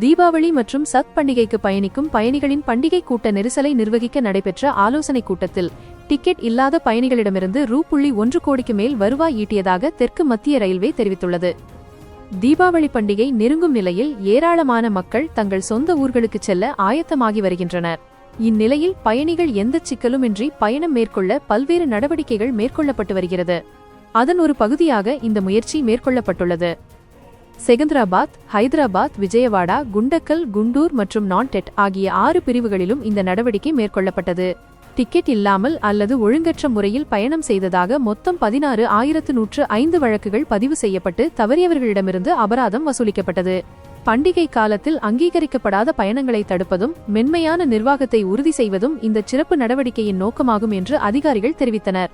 தீபாவளி மற்றும் சத் பண்டிகைக்கு பயணிக்கும் பயணிகளின் பண்டிகை கூட்ட நெரிசலை நிர்வகிக்க நடைபெற்ற ஆலோசனைக் கூட்டத்தில் டிக்கெட் இல்லாத பயணிகளிடமிருந்து ரூ. புள்ளி ஒன்று கோடிக்கு மேல் வருவாய் ஈட்டியதாக தெற்கு மத்திய ரயில்வே தெரிவித்துள்ளது. தீபாவளி பண்டிகை நெருங்கும் நிலையில் ஏராளமான மக்கள் தங்கள் சொந்த ஊர்களுக்கு செல்ல ஆயத்தமாகி வருகின்றனர். இந்நிலையில் பயணிகள் எந்த சிக்கலுமின்றி பயணம் மேற்கொள்ள பல்வேறு நடவடிக்கைகள் மேற்கொள்ளப்பட்டு வருகிறது. அதன் ஒரு பகுதியாக இந்த முயற்சி மேற்கொள்ளப்பட்டுள்ளது. செகந்திராபாத் ஹைதராபாத் விஜயவாடா குண்டக்கல் குண்டூர் மற்றும் நான்டெட் ஆகிய ஆறு பிரிவுகளிலும் இந்த நடவடிக்கை மேற்கொள்ளப்பட்டது. டிக்கெட் இல்லாமல் அல்லது ஒழுங்கற்ற முறையில் பயணம் செய்ததாக மொத்தம் பதினாறு ஆயிரத்து நூற்று ஐந்து வழக்குகள் பதிவு செய்யப்பட்டு தவறியவர்களிடமிருந்து அபராதம் வசூலிக்கப்பட்டது. பண்டிகை காலத்தில் அங்கீகரிக்கப்படாத பயணங்களை தடுப்பதும் மென்மையான நிர்வாகத்தை உறுதி செய்வதும் இந்த சிறப்பு நடவடிக்கையின் நோக்கமாகும் என்று அதிகாரிகள் தெரிவித்தனர்.